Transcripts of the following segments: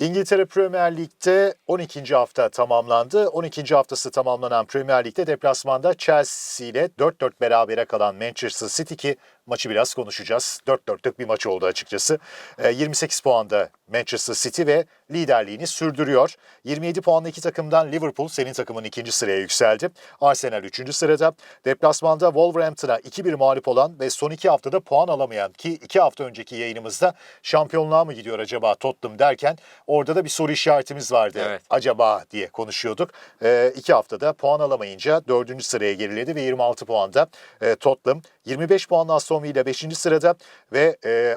İngiltere Premier Lig'de 12. hafta tamamlandı. 12. haftası tamamlanan Premier Lig'de deplasmanda Chelsea ile 4-4 berabere kalan Manchester City ki maçı biraz konuşacağız. 4-4'lük bir maç oldu açıkçası. Ee, 28 puanda Manchester City ve liderliğini sürdürüyor. 27 puanlı iki takımdan Liverpool senin takımın ikinci sıraya yükseldi. Arsenal 3. sırada. Deplasmanda Wolverhampton'a 2-1 mağlup olan ve son iki haftada puan alamayan ki iki hafta önceki yayınımızda şampiyonluğa mı gidiyor acaba Tottenham derken orada da bir soru işaretimiz vardı. Evet. Acaba diye konuşuyorduk. Ee, iki haftada puan alamayınca dördüncü sıraya geriledi ve 26 puanda e, Tottenham. 25 puanla Aston Villa 5. sırada ve e,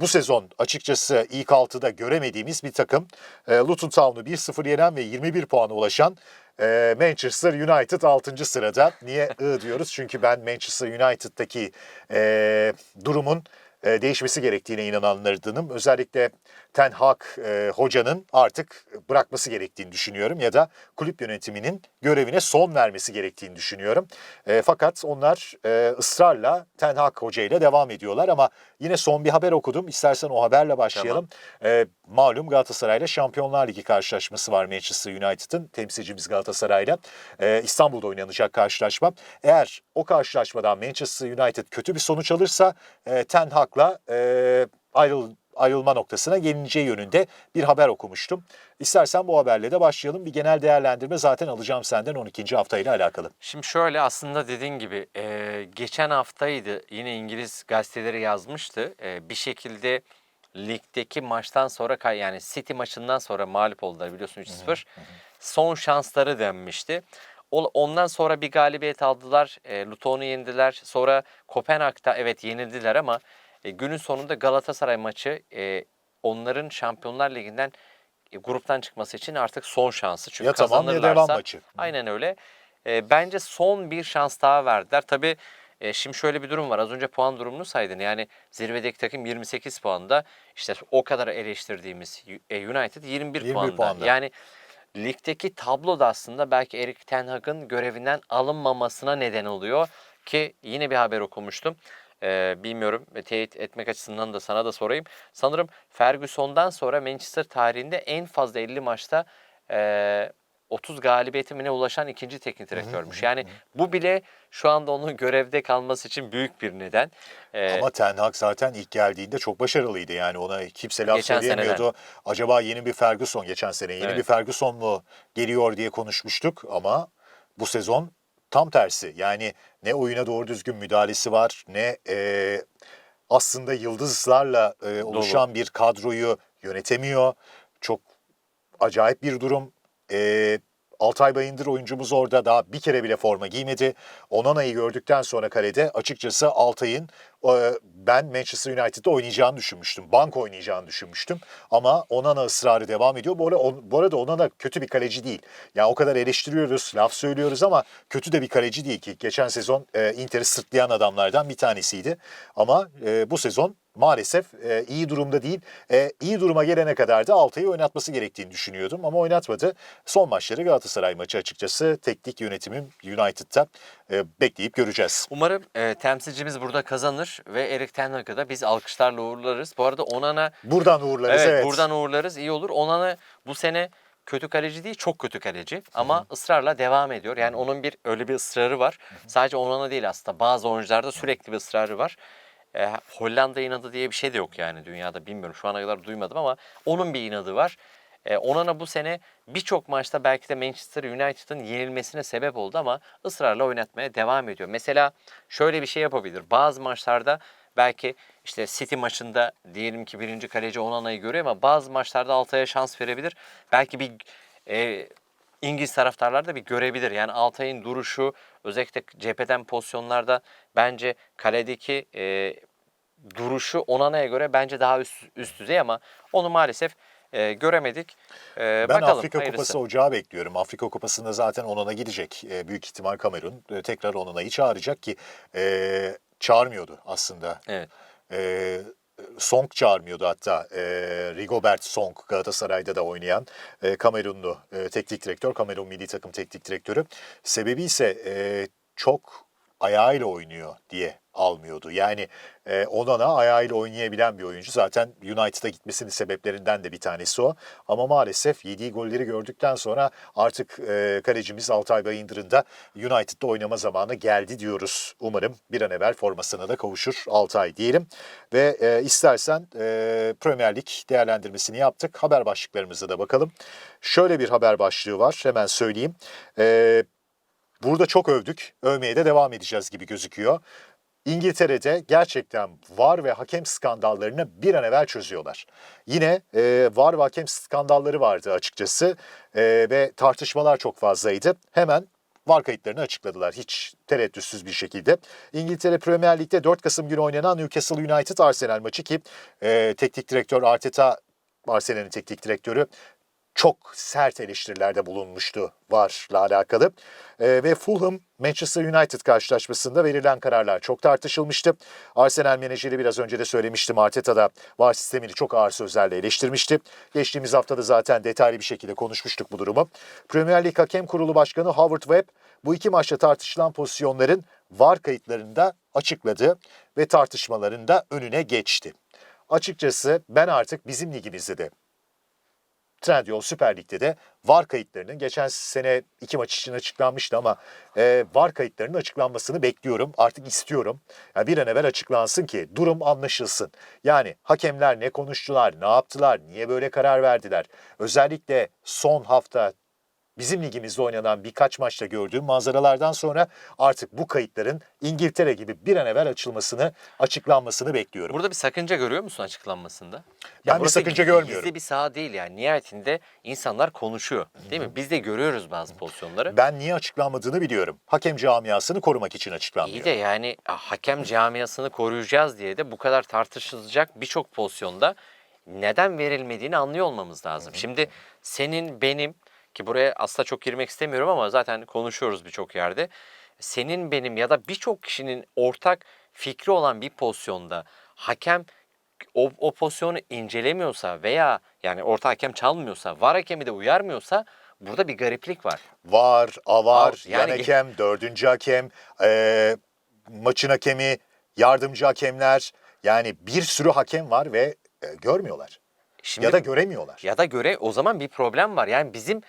bu sezon açıkçası ilk altıda göremediğimiz bir takım. E, Luton Town'u 1-0 yenen ve 21 puana ulaşan e, Manchester United 6. sırada. Niye I diyoruz? Çünkü ben Manchester United'daki e, durumun e, değişmesi gerektiğine inananlardanım. Özellikle Ten Hag e, hocanın artık bırakması gerektiğini düşünüyorum ya da kulüp yönetiminin görevine son vermesi gerektiğini düşünüyorum. E, fakat onlar e, ısrarla Ten Hag hocayla devam ediyorlar ama yine son bir haber okudum. İstersen o haberle başlayalım. E, malum Galatasaray'la Şampiyonlar Ligi karşılaşması var Manchester United'ın. Temsilcimiz Galatasaray'la. E, İstanbul'da oynanacak karşılaşma. Eğer o karşılaşmadan Manchester United kötü bir sonuç alırsa e, Ten Hag'la e, ayrıl ayrılma noktasına gelineceği yönünde bir haber okumuştum. İstersen bu haberle de başlayalım. Bir genel değerlendirme zaten alacağım senden 12. haftayla alakalı. Şimdi şöyle aslında dediğin gibi e, geçen haftaydı yine İngiliz gazeteleri yazmıştı. E, bir şekilde ligdeki maçtan sonra yani City maçından sonra mağlup oldular biliyorsun 3-0. Son şansları denmişti. Ondan sonra bir galibiyet aldılar. E, Luton'u yendiler. Sonra Kopenhag'da evet yenildiler ama e, günün sonunda Galatasaray maçı e, onların Şampiyonlar Ligi'nden e, gruptan çıkması için artık son şansı. Çünkü Ya tamam ya devam kazanırlarsa- maçı. Aynen öyle. E, bence son bir şans daha verdiler. Tabii e, şimdi şöyle bir durum var. Az önce puan durumunu saydın. Yani zirvedeki takım 28 puanda. İşte o kadar eleştirdiğimiz e, United 21, 21 puanda. puanda. Yani ligdeki tablo da aslında belki Erik Ten Hag'ın görevinden alınmamasına neden oluyor. Ki yine bir haber okumuştum. E, bilmiyorum ve teyit etmek açısından da sana da sorayım. Sanırım Ferguson'dan sonra Manchester tarihinde en fazla 50 maçta e, 30 galibiyetimine ulaşan ikinci teknik direktörmüş. Yani bu bile şu anda onun görevde kalması için büyük bir neden. Ee, Ama Ten Hag zaten ilk geldiğinde çok başarılıydı. Yani ona kimse laf söyleyemiyordu. Acaba yeni bir Ferguson geçen sene yeni Evet. bir Ferguson mu geliyor diye konuşmuştuk ama bu sezon tam tersi. Yani ne oyuna doğru düzgün müdahalesi var ne e, aslında yıldızlarla e, oluşan bir kadroyu yönetemiyor. Çok acayip bir durum. E, Altay Bayındır oyuncumuz orada daha bir kere bile forma giymedi. Onana'yı gördükten sonra kalede açıkçası Altay'ın e, ben Manchester United'da oynayacağını düşünmüştüm. Bank oynayacağını düşünmüştüm. Ama Onana ısrarı devam ediyor. Bu arada, bu arada Onana kötü bir kaleci değil. Yani o kadar eleştiriyoruz, laf söylüyoruz ama kötü de bir kaleci değil ki. Geçen sezon e, Inter'i sırtlayan adamlardan bir tanesiydi. Ama e, bu sezon maalesef e, iyi durumda değil. E, iyi duruma gelene kadar da Altay'ı oynatması gerektiğini düşünüyordum ama oynatmadı. Son maçları Galatasaray maçı açıkçası teknik yönetimim United'da e, bekleyip göreceğiz. umarım e, temsilcimiz burada kazanır ve Erik Ten Hag'ı da biz alkışlarla uğurlarız. Bu arada Onana Buradan uğurlarız evet, evet. buradan uğurlarız iyi olur. Onana bu sene kötü kaleci değil çok kötü kaleci ama ısrarla devam ediyor. Yani onun bir öyle bir ısrarı var. Sadece Onana değil aslında bazı oyuncularda sürekli bir ısrarı var. E, Hollanda inadı diye bir şey de yok yani dünyada bilmiyorum şu ana kadar duymadım ama onun bir inadı var. E, Onana bu sene birçok maçta belki de Manchester United'ın yenilmesine sebep oldu ama ısrarla oynatmaya devam ediyor. Mesela şöyle bir şey yapabilir. Bazı maçlarda belki işte City maçında diyelim ki birinci kaleci Onana'yı görüyor ama bazı maçlarda Altay'a şans verebilir. Belki bir e, İngiliz taraftarlar da bir görebilir. Yani Altay'ın duruşu özellikle cepheden pozisyonlarda bence kaledeki e, duruşu Onana'ya göre bence daha üst, üst düzey ama onu maalesef e, göremedik. E, Ben bakalım Afrika hayırlısı. Kupası ocağı bekliyorum. Afrika Kupası'nda zaten Onana gidecek. E, büyük ihtimal Kamerun e, tekrar Onana'yı çağıracak ki e, çağırmıyordu aslında. Evet. E, Song çağırmıyordu hatta. E, Rigobert Song Galatasaray'da da oynayan e, Kamerunlu e, teknik direktör, Kamerun milli takım teknik direktörü. Sebebi ise e, çok ayağıyla oynuyor diye almıyordu. Yani e, Onana ayağıyla oynayabilen bir oyuncu. Zaten United'a gitmesinin sebeplerinden de bir tanesi o. Ama maalesef yediği golleri gördükten sonra artık e, kalecimiz Altay Bayındır'ın da United'da oynama zamanı geldi diyoruz. Umarım bir an evvel formasına da kavuşur Altay diyelim. Ve e, istersen e, Premier Lig değerlendirmesini yaptık. Haber başlıklarımıza da bakalım. Şöyle bir haber başlığı var hemen söyleyeyim. E, burada çok övdük. Övmeye de devam edeceğiz gibi gözüküyor. İngiltere'de gerçekten VAR ve hakem skandallarını bir an evvel çözüyorlar. Yine e, VAR ve hakem skandalları vardı açıkçası E, ve tartışmalar çok fazlaydı. Hemen VAR kayıtlarını açıkladılar hiç tereddütsüz bir şekilde. İngiltere Premier Lig'de 4 Kasım günü oynanan Newcastle United Arsenal maçı ki e, teknik direktör Arteta Arsenal'in teknik direktörü çok sert eleştirilerde bulunmuştu VAR'la alakalı. Ee, ve Fulham Manchester United karşılaşmasında verilen kararlar çok tartışılmıştı. Arsenal menajeri biraz önce de söylemiştim Arteta da VAR sistemini çok ağır sözlerle eleştirmişti. Geçtiğimiz haftada zaten detaylı bir şekilde konuşmuştuk bu durumu. Premier Lig Hakem Kurulu Başkanı Howard Webb bu iki maçta tartışılan pozisyonların VAR kayıtlarında açıkladı ve tartışmaların da önüne geçti. Açıkçası ben artık bizim ligimizde de Trendyol Süper Lig'de de VAR kayıtlarının geçen sene iki maç için açıklanmıştı ama e, VAR kayıtlarının açıklanmasını bekliyorum. Artık istiyorum. Yani bir an evvel açıklansın ki durum anlaşılsın. Yani hakemler ne konuştular, ne yaptılar, niye böyle karar verdiler? Özellikle son hafta bizim ligimizde oynanan birkaç maçta gördüğüm manzaralardan sonra artık bu kayıtların İngiltere gibi bir an evvel açılmasını, açıklanmasını bekliyorum. Burada bir sakınca görüyor musun açıklanmasında? Ben bir sakınca görmüyorum. Gizli bir saha değil yani. Nihayetinde insanlar konuşuyor. Değil mi? Biz de görüyoruz bazı pozisyonları. Ben niye açıklanmadığını biliyorum. Hakem camiasını korumak için açıklanmıyor. İyi de yani hakem camiasını koruyacağız diye de bu kadar tartışılacak birçok pozisyonda neden verilmediğini anlıyor olmamız lazım. Şimdi senin benim ki buraya asla çok girmek istemiyorum ama zaten konuşuyoruz birçok yerde. Senin benim ya da birçok kişinin ortak fikri olan bir pozisyonda hakem o, o pozisyonu incelemiyorsa veya yani orta hakem çalmıyorsa, var hakemi de uyarmıyorsa burada bir gariplik var. Var, avar, Var, yani- yan hakem, dördüncü hakem, eee, maçın hakemi, yardımcı hakemler. Yani bir sürü hakem var ve e, görmüyorlar. Şimdi ya da göremiyorlar. ya da göre o zaman bir problem var. Yani bizim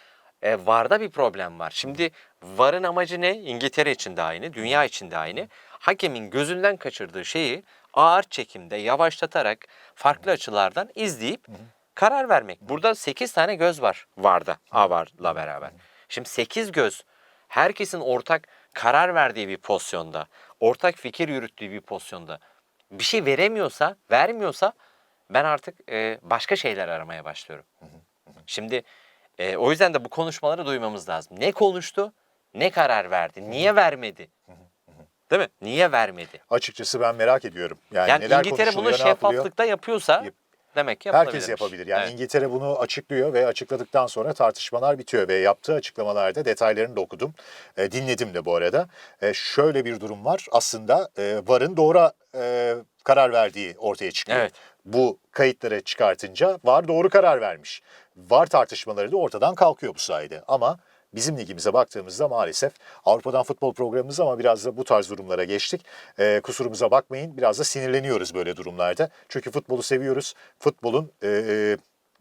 e, VAR'da bir problem var. Şimdi VAR'ın amacı ne? İngiltere için de aynı, dünya için de aynı. Hakemin gözünden kaçırdığı şeyi ağır çekimde yavaşlatarak farklı açılardan izleyip karar vermek. Burada 8 tane göz var VAR'da, AVAR'la beraber. Şimdi 8 göz herkesin ortak karar verdiği bir pozisyonda, ortak fikir yürüttüğü bir pozisyonda bir şey veremiyorsa, vermiyorsa ben artık e, başka şeyler aramaya başlıyorum. Şimdi e, o yüzden de bu konuşmaları duymamız lazım. Ne konuştu, ne karar verdi, niye vermedi? Değil mi? Niye vermedi? Açıkçası ben merak ediyorum. Yani, Yani neler İngiltere bunu şeffaflıkta yapıyorsa Yap- demek ki. Herkes yapabilir. Yani Evet. İngiltere bunu açıklıyor ve açıkladıktan sonra tartışmalar bitiyor ve yaptığı açıklamalarda detaylarını da okudum. E, dinledim de bu arada. E, şöyle bir durum var. Aslında e, VAR'ın doğru e, karar verdiği ortaya çıkıyor. Evet. Bu kayıtları çıkartınca VAR doğru karar vermiş. VAR tartışmaları da ortadan kalkıyor bu sayede. Ama bizim ligimize baktığımızda maalesef Avrupa'dan futbol programımız ama biraz da bu tarz durumlara geçtik. Ee, kusurumuza bakmayın biraz da sinirleniyoruz böyle durumlarda. Çünkü futbolu seviyoruz. Futbolun e, e,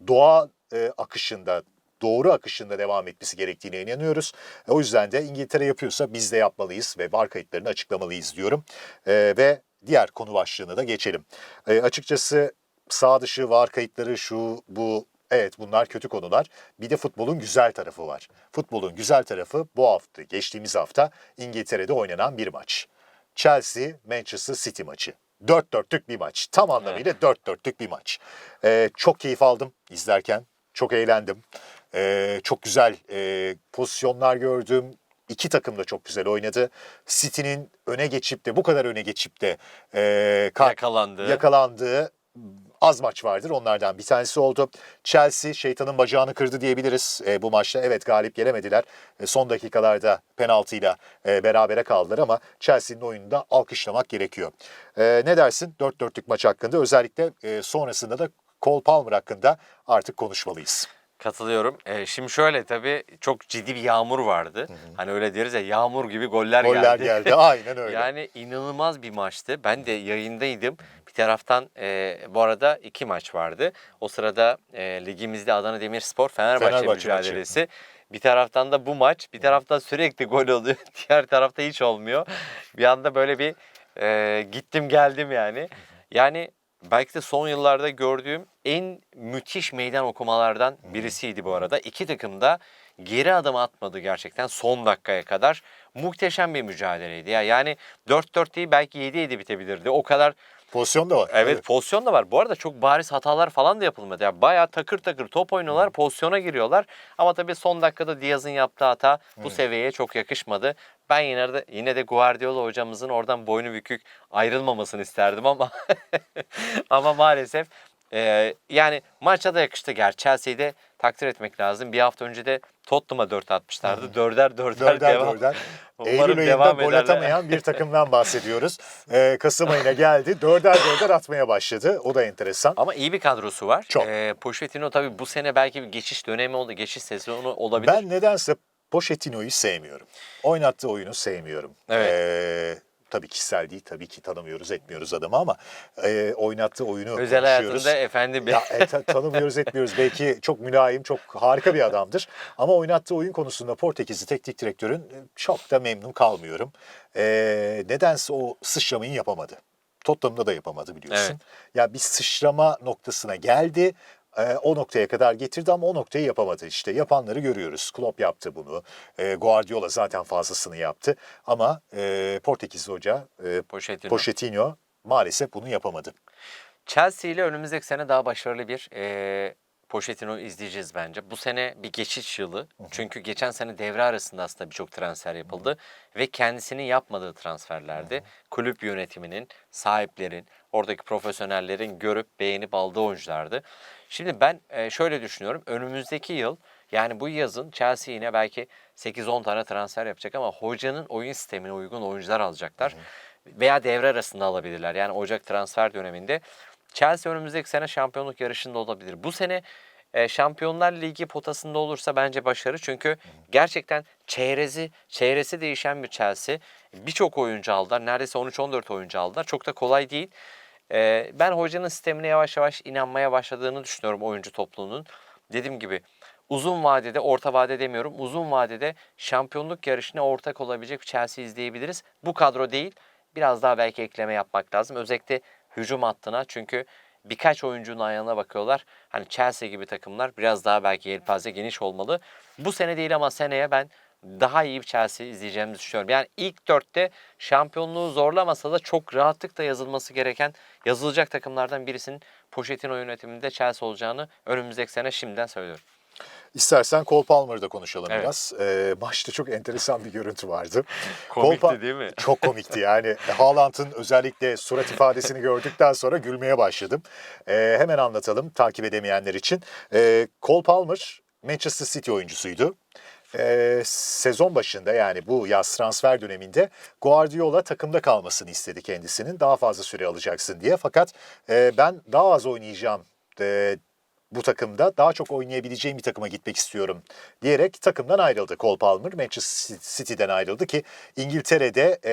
doğa e, akışında doğru akışında devam etmesi gerektiğine inanıyoruz. E, o yüzden de İngiltere yapıyorsa biz de yapmalıyız ve VAR kayıtlarını açıklamalıyız diyorum. E, ve diğer konu başlığına da geçelim. E, açıkçası sağ dışı VAR kayıtları şu bu Evet bunlar kötü konular. Bir de futbolun güzel tarafı var. Futbolun güzel tarafı bu hafta, geçtiğimiz hafta İngiltere'de oynanan bir maç. Chelsea Manchester City maçı. Dört dörtlük bir maç. Tam anlamıyla dört dörtlük bir maç. Ee, çok keyif aldım izlerken. Çok eğlendim. Ee, çok güzel e, pozisyonlar gördüm. İki takım da çok güzel oynadı. City'nin öne geçip de bu kadar öne geçip de e, ka- Yakalandı. yakalandığı az maç vardır. Onlardan bir tanesi oldu. Chelsea şeytanın bacağını kırdı diyebiliriz e, bu maçta. Evet galip gelemediler. E, son dakikalarda penaltıyla e, berabere kaldılar ama Chelsea'nin oyununu da alkışlamak gerekiyor. E, ne dersin 4-4'lük maç hakkında? Özellikle e, sonrasında da Cole Palmer hakkında artık konuşmalıyız. Katılıyorum. Ee, şimdi şöyle tabii çok ciddi bir yağmur vardı. Hani öyle deriz ya yağmur gibi goller, Goller geldi. geldi. Aynen öyle. Yani inanılmaz bir maçtı. Ben de yayındaydım. Bir taraftan e, bu arada iki maç vardı. O sırada e, ligimizde Adana Demirspor Fenerbahçe, Fenerbahçe maçı. mücadelesi. Bir taraftan da bu maç, bir taraftan sürekli gol oluyor. Diğer tarafta hiç olmuyor. Bir anda böyle bir e, gittim geldim yani. Yani belki de son yıllarda gördüğüm en müthiş meydan okumalardan birisiydi bu arada. İki takım da geri adım atmadı gerçekten son dakikaya kadar. Muhteşem bir mücadeleydi ya. Yani 4-4 değil belki 7-7 bitebilirdi. O kadar Pozisyon da var. Evet, pozisyon da var. Bu arada çok bariz hatalar falan da yapılmadı. Yani bayağı takır takır top oynuyorlar, pozisyona giriyorlar. Ama tabii son dakikada Diaz'ın yaptığı hata bu seviyeye çok yakışmadı. Ben yine de yine de Guardiola hocamızın oradan boynu bükük ayrılmamasını isterdim ama ama maalesef e, yani maça da yakıştı gerçi. Chelsea'yi de takdir etmek lazım. Bir hafta önce de Tottenham'a 4 atmışlardı. Dörder dörder, Dörder devam. dörder. Umarım Eylül ayında devam gol atamayan bir takımdan bahsediyoruz. Ee, Kasım ayına geldi. Dörder dörder atmaya başladı. O da enteresan. Ama iyi bir kadrosu var. Çok. Ee, Pochettino tabii bu sene belki bir geçiş dönemi oldu. Geçiş sezonu olabilir. Ben nedense Pochettino'yu sevmiyorum. Oynattığı oyunu sevmiyorum. Evet. Ee, tabii kişisel değil. Tabii ki tanımıyoruz, etmiyoruz adamı ama e, oynattığı oyunu Özel konuşuyoruz. hayatında efendi bir... Ya, e, ta- tanımıyoruz etmiyoruz. Belki çok mülayim, çok harika bir adamdır. Ama oynattığı oyun konusunda Portekizli teknik direktörün e, çok da memnun kalmıyorum. Ee, nedense o sıçramayı yapamadı. Tottenham'da da yapamadı biliyorsun. Evet. Ya bir sıçrama noktasına geldi. Ee, o noktaya kadar getirdi ama o noktayı yapamadı işte. Yapanları görüyoruz. Klopp yaptı bunu. Ee, Guardiola zaten fazlasını yaptı. Ama e, Portekizli hoca e, Pochettino. Pochettino maalesef bunu yapamadı. Chelsea ile önümüzdeki sene daha başarılı bir e, Pochettino izleyeceğiz bence. Bu sene bir geçiş yılı. Çünkü geçen sene devre arasında aslında birçok transfer yapıldı. Ve kendisinin yapmadığı transferlerdi. Kulüp yönetiminin, sahiplerin, oradaki profesyonellerin görüp beğenip aldığı oyunculardı. Şimdi ben e, şöyle düşünüyorum. Önümüzdeki yıl yani bu yazın Chelsea yine belki 8-10 tane transfer yapacak ama hocanın oyun sistemine uygun oyuncular alacaklar. Veya devre arasında alabilirler. Yani Ocak transfer döneminde Chelsea önümüzdeki sene şampiyonluk yarışında olabilir. Bu sene e, Şampiyonlar Ligi potasında olursa bence başarı. Çünkü gerçekten çeyresi, çeyresi değişen bir Chelsea. Birçok oyuncu aldılar. Neredeyse 13-14 oyuncu aldılar. Çok da kolay değil. E, ben hocanın sistemine yavaş yavaş inanmaya başladığını düşünüyorum oyuncu topluluğunun. Dediğim gibi uzun vadede, orta vade demiyorum, uzun vadede şampiyonluk yarışına ortak olabilecek bir Chelsea izleyebiliriz. Bu kadro değil, biraz daha belki ekleme yapmak lazım. Özellikle hücum hattına çünkü birkaç oyuncunun ayağına bakıyorlar. Hani Chelsea gibi takımlar biraz daha belki yelpaze geniş olmalı. Bu sene değil ama seneye ben daha iyi bir Chelsea izleyeceğimizi düşünüyorum. Yani ilk dörtte şampiyonluğu zorlamasa da çok rahatlıkla yazılması gereken, yazılacak takımlardan birisinin Pochettino yönetiminde Chelsea olacağını önümüzdeki sene şimdiden söylüyorum. İstersen Cole Palmer'da konuşalım Evet. biraz. Ee, maçta çok enteresan bir görüntü vardı. Komikti Cole değil mi? Çok komikti yani. Haaland'ın özellikle surat ifadesini gördükten sonra gülmeye başladım. Ee, hemen anlatalım takip edemeyenler için. Ee, Cole Palmer Manchester City oyuncusuydu. Ee, sezon başında yani bu yaz transfer döneminde Guardiola takımda kalmasını istedi kendisinin. Daha fazla süre alacaksın diye. Fakat e, ben daha az oynayacağım e, bu takımda daha çok oynayabileceğim bir takıma gitmek istiyorum diyerek takımdan ayrıldı Cole Palmer. Manchester City'den ayrıldı ki İngiltere'de e,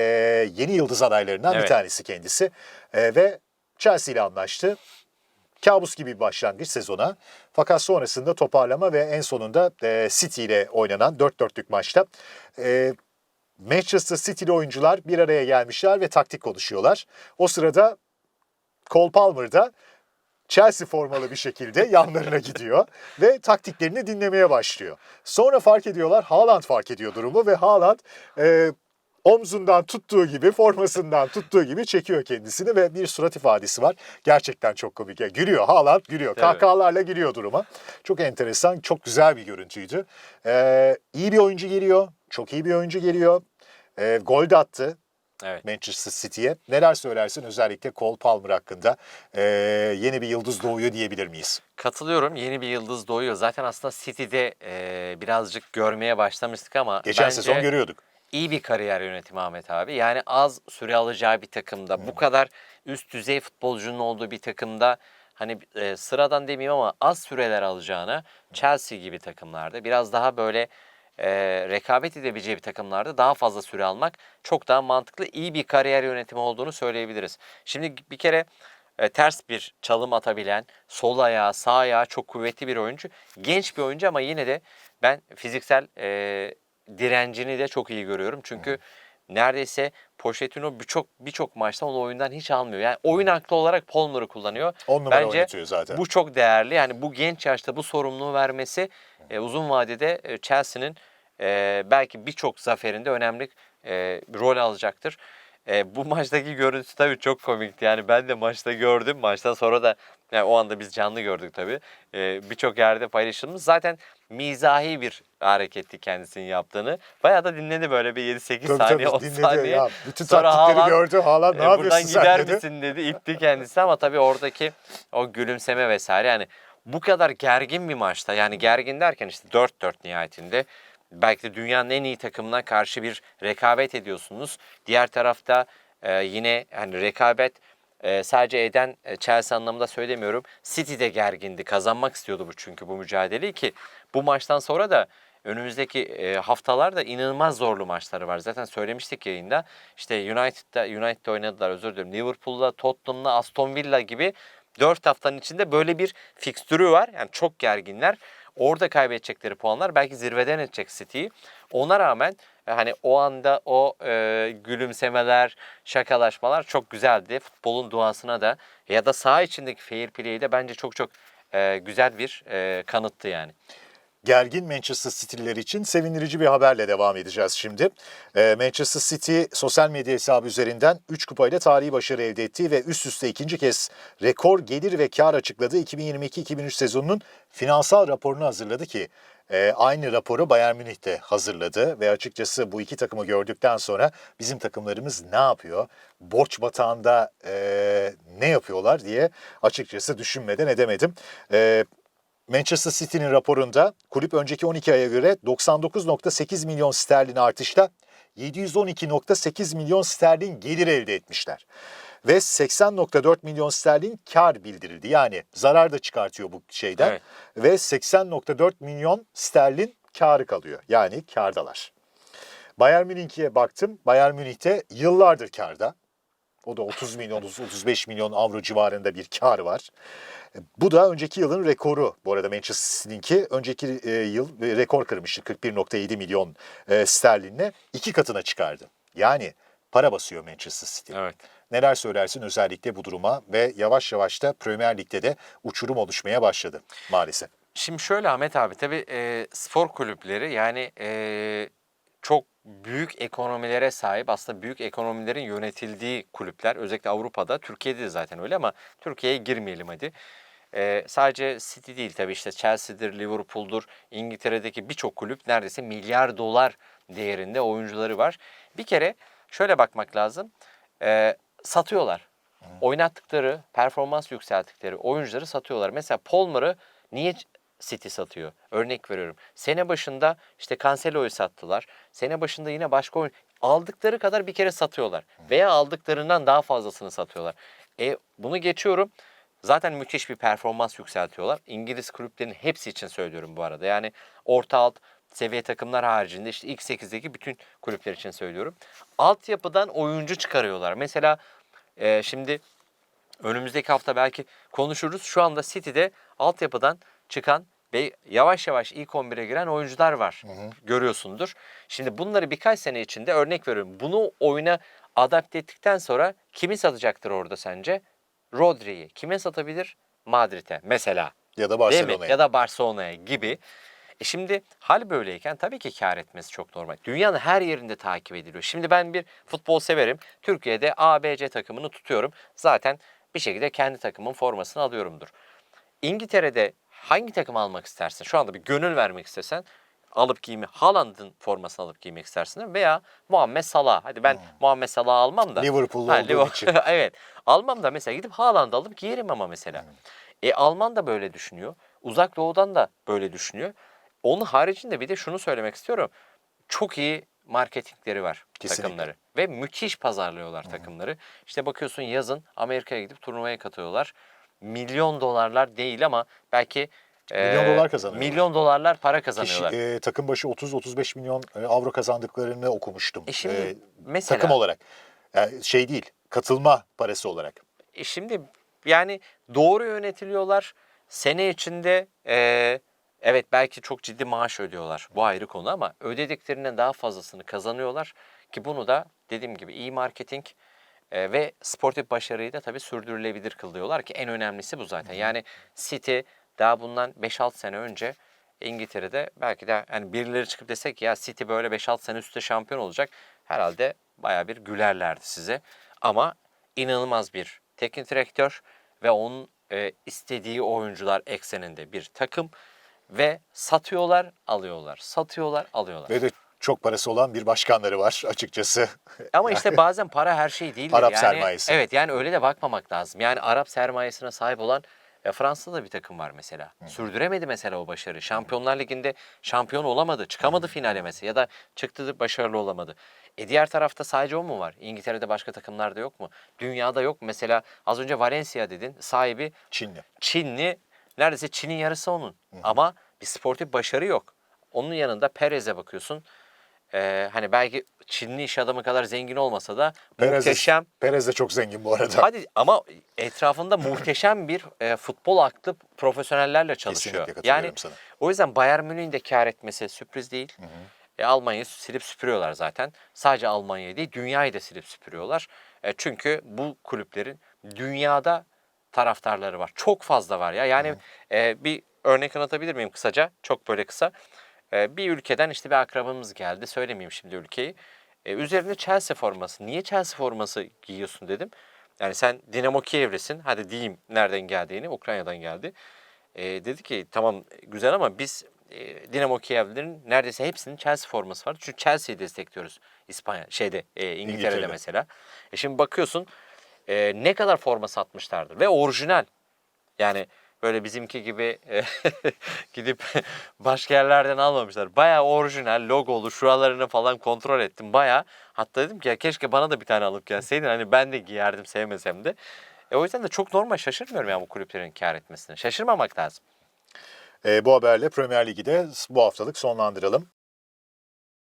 yeni yıldız adaylarından bir Evet. tanesi kendisi. E, ve Chelsea ile anlaştı. Kabus gibi bir başlangıç sezona. Fakat sonrasında toparlama ve en sonunda e, City ile oynanan 4-4'lük maçta e, Manchester City'li oyuncular bir araya gelmişler ve taktik konuşuyorlar. O sırada Cole Palmer da Chelsea formalı bir şekilde yanlarına gidiyor ve taktiklerini dinlemeye başlıyor. Sonra fark ediyorlar, Haaland fark ediyor durumu ve Haaland e, omzundan tuttuğu gibi, formasından tuttuğu gibi çekiyor kendisini ve bir surat ifadesi var. Gerçekten çok komik. Ya, gülüyor, Haaland gülüyor. Tabii. Kahkahalarla gülüyor duruma. Çok enteresan, çok güzel bir görüntüydü. E, iyi bir oyuncu geliyor, çok iyi bir oyuncu geliyor. E, gol de attı. Evet. Manchester City'ye. Neler söylersin özellikle Cole Palmer hakkında? Ee, yeni bir yıldız doğuyor diyebilir miyiz? Katılıyorum. Yeni bir yıldız doğuyor. Zaten aslında City'de e, birazcık görmeye başlamıştık ama Geçen bence sezon görüyorduk. iyi bir kariyer yönetimi Ahmet abi. Yani az süre alacağı bir takımda, bu kadar üst düzey futbolcunun olduğu bir takımda hani e, sıradan demeyeyim ama az süreler alacağına Chelsea gibi takımlarda biraz daha böyle e, rekabet edebileceği bir takımlarda daha fazla süre almak çok daha mantıklı iyi bir kariyer yönetimi olduğunu söyleyebiliriz. Şimdi bir kere e, ters bir çalım atabilen, sol ayağı, sağ ayağı çok kuvvetli bir oyuncu. Genç bir oyuncu ama yine de ben fiziksel e, direncini de çok iyi görüyorum. Çünkü neredeyse Pochettino birçok birçok maçta onu oyundan hiç almıyor. Yani oyun aklı olarak Palmer'ı kullanıyor. On numara Bence oynatıyor zaten. bu çok değerli. Yani bu genç yaşta bu sorumluluğu vermesi e, uzun vadede e, Chelsea'nin e, belki birçok zaferinde önemli e, bir rol alacaktır. E, bu maçtaki görüntü tabii çok komikti. Yani ben de maçta gördüm. Maçtan sonra da yani o anda biz canlı gördük tabii. E, birçok yerde paylaşılmış. Zaten mizahi bir hareketti kendisinin yaptığını. Bayağı da dinledi böyle bir 7-8 Tabii saniye, tabii 10 dinledi saniye. ya. Bütün Sonra taktikleri Haaland, gördü. Haaland ne e, yapıyorsun buradan sen gider dedi. misin dedi. itti kendisi ama tabii oradaki o gülümseme vesaire yani bu kadar gergin bir maçta yani gergin derken işte 4-4 nihayetinde belki de dünyanın en iyi takımına karşı bir rekabet ediyorsunuz. Diğer tarafta e, yine hani rekabet e, sadece eden e, Chelsea anlamında söylemiyorum. City de gergindi. Kazanmak istiyordu bu çünkü bu mücadeleyi ki bu maçtan sonra da önümüzdeki e, haftalarda inanılmaz zorlu maçları var. Zaten söylemiştik yayında. İşte United'da United'da oynadılar özür dilerim. Liverpool'la, Tottenham'la, Aston Villa gibi 4 haftanın içinde böyle bir fikstürü var. Yani çok gerginler. Orada kaybedecekleri puanlar belki zirveden edecek City'yi. Ona rağmen e, hani o anda o e, gülümsemeler, şakalaşmalar çok güzeldi. Futbolun duasına da ya da saha içindeki fair play'i de bence çok çok e, güzel bir e, kanıttı yani. Gergin Manchester City'liler için sevindirici bir haberle devam edeceğiz şimdi. Ee, Manchester City sosyal medya hesabı üzerinden 3 kupayla tarihi başarı elde ettiği ve üst üste ikinci kez rekor gelir ve kar açıkladığı 2022-2023 sezonunun finansal raporunu hazırladı ki e, aynı raporu Bayern Münih de hazırladı ve açıkçası bu iki takımı gördükten sonra bizim takımlarımız ne yapıyor? Borç batağında e, ne yapıyorlar diye açıkçası düşünmeden edemedim. E, Manchester City'nin raporunda kulüp önceki 12 aya göre 99.8 milyon sterlin artışla 712.8 milyon sterlin gelir elde etmişler. Ve 80.4 milyon sterlin kar bildirildi. Yani zarar da çıkartıyor bu şeyden. Evet. Ve 80.4 milyon sterlin karı kalıyor. Yani kardalar. Bayern Münih'e baktım. Bayern Münih'te yıllardır karda. O da 30 milyon, 35 milyon avro civarında bir kar var. E, Bu da önceki yılın rekoru. Bu arada Manchester City'ninki önceki e, yıl e, rekor kırmıştı. 41.7 milyon sterlinle iki katına çıkardı. Yani para basıyor Manchester City. Evet. Neler söylersin özellikle bu duruma ve yavaş yavaş da Premier Lig'de de uçurum oluşmaya başladı maalesef. Şimdi şöyle Ahmet abi tabii e, spor kulüpleri yani e, çok büyük ekonomilere sahip aslında büyük ekonomilerin yönetildiği kulüpler özellikle Avrupa'da Türkiye'de de zaten öyle ama Türkiye'ye girmeyelim hadi. E, sadece City değil tabii işte Chelsea'dir, Liverpool'dur, İngiltere'deki birçok kulüp neredeyse milyar dolar değerinde oyuncuları var. Bir kere şöyle bakmak lazım. E, satıyorlar. Oynattıkları, performans yükselttikleri oyuncuları satıyorlar. Mesela Palmer'ı niye City satıyor? Örnek veriyorum. Sene başında işte Cancelo'yu sattılar. Sene başında yine başka oyun aldıkları kadar bir kere satıyorlar veya aldıklarından daha fazlasını satıyorlar. E bunu geçiyorum. Zaten müthiş bir performans yükseltiyorlar. İngiliz kulüplerinin hepsi için söylüyorum bu arada. Yani orta alt seviye takımlar haricinde işte ilk 8'deki bütün kulüpler için söylüyorum. Altyapıdan oyuncu çıkarıyorlar. Mesela e, şimdi önümüzdeki hafta belki konuşuruz. Şu anda City'de altyapıdan çıkan ve yavaş yavaş ilk 11'e giren oyuncular var. Görüyorsundur. Şimdi bunları birkaç sene içinde örnek veriyorum. Bunu oyuna adapte ettikten sonra kimi satacaktır orada sence? Rodri'yi. Kime satabilir? Madrid'e mesela. Ya da Barcelona'ya. Ya da Barcelona'ya gibi. E şimdi hal böyleyken tabii ki kar etmesi çok normal. Dünyanın her yerinde takip ediliyor. Şimdi ben bir futbol severim. Türkiye'de A, B, C takımını tutuyorum. Zaten bir şekilde kendi takımın formasını alıyorumdur. İngiltere'de hangi takım almak istersin? Şu anda bir gönül vermek istesen alıp giyme, Haaland'ın formasını alıp giymek istersin değil mi? veya Muhammed Salah. Hadi ben Muhammed Salah'ı almam da. Liverpool'lu Ha, olduğun Liverpool- için. evet. Almam da mesela gidip Haaland'ı alıp giyerim ama mesela. E Alman da böyle düşünüyor. Uzak Doğu'dan da böyle düşünüyor. Onun haricinde bir de şunu söylemek istiyorum. Çok iyi marketingleri var Kesinlikle. takımları ve müthiş pazarlıyorlar takımları. İşte bakıyorsun yazın Amerika'ya gidip turnuvaya katıyorlar. Milyon dolarlar değil ama belki Milyon dolar kazanıyorlar. Milyon dolarlar para Kişi, kazanıyorlar. e, takım başı 30-35 milyon e, avro kazandıklarını okumuştum. E şimdi E, mesela takım olarak. Yani şey değil, katılma parası olarak. E şimdi yani doğru yönetiliyorlar. Sene içinde e, evet belki çok ciddi maaş ödüyorlar. Bu ayrı konu ama ödediklerinden daha fazlasını kazanıyorlar. Ki bunu da dediğim gibi iyi marketing e, ve sportif başarıyı da tabii sürdürülebilir kılıyorlar ki en önemlisi bu zaten. Yani City daha bundan 5-6 sene önce İngiltere'de belki de hani birileri çıkıp desek ya City böyle 5-6 sene üstte şampiyon olacak herhalde baya bir gülerlerdi size. Ama inanılmaz bir teknik direktör ve onun e, istediği oyuncular ekseninde bir takım ve satıyorlar, alıyorlar. Satıyorlar, alıyorlar. Ve de çok parası olan bir başkanları var açıkçası. Ama işte bazen para her şey değildir. Arap yani, sermayesi. Evet yani öyle de bakmamak lazım. Yani Arap sermayesine sahip olan e, Fransa'da da bir takım var mesela. Sürdüremedi mesela o başarı. Şampiyonlar Ligi'nde şampiyon olamadı. Çıkamadı finale mesela ya da çıktı da başarılı olamadı. E diğer tarafta sadece o mu var? İngiltere'de başka takımlarda yok mu? Dünyada yok mu? Mesela az önce Valencia dedin. Sahibi Çinli. Çinli. Neredeyse Çin'in yarısı onun. Ama bir sportif başarı yok. Onun yanında Perez'e bakıyorsun. Ee, hani belki Çinli iş adamı kadar zengin olmasa da Perez muhteşem. Perez de çok zengin bu arada. Hadi ama etrafında muhteşem bir e, futbol aklı profesyonellerle çalışıyor. Kesinlikle Yani sana. o yüzden Bayern Münih'in de kar etmesi sürpriz değil. E, Almanya'yı silip süpürüyorlar zaten. Sadece Almanya'yı değil dünyayı da silip süpürüyorlar. E, çünkü bu kulüplerin dünyada taraftarları var. Çok fazla var ya. Yani e, bir örnek anlatabilir miyim kısaca? Çok böyle kısa. E, bir ülkeden işte bir akrabamız geldi. Söylemeyeyim şimdi ülkeyi. E, üzerinde Chelsea forması. Niye Chelsea forması giyiyorsun dedim. Yani sen Dinamo Kiev'lisin. Hadi diyeyim nereden geldiğini. Ukrayna'dan geldi. E, dedi ki tamam güzel ama biz e, Dinamo Kiev'lerin neredeyse hepsinin Chelsea forması var. Çünkü Chelsea'yi destekliyoruz İspanya şeyde e, İngiltere'de, İngiltere'de. mesela. E şimdi bakıyorsun e, ne kadar forma satmışlardır ve orijinal. Yani böyle bizimki gibi e, gidip başka yerlerden almamışlar. Bayağı orijinal logolu şuralarını falan kontrol ettim. Bayağı hatta dedim ki ya keşke bana da bir tane alıp gelseydin. Hani ben de giyerdim sevmesem de. E o yüzden de çok normal şaşırmıyorum ya bu kulüplerin kar etmesine. Şaşırmamak lazım. E, bu haberle Premier Ligi de bu haftalık sonlandıralım.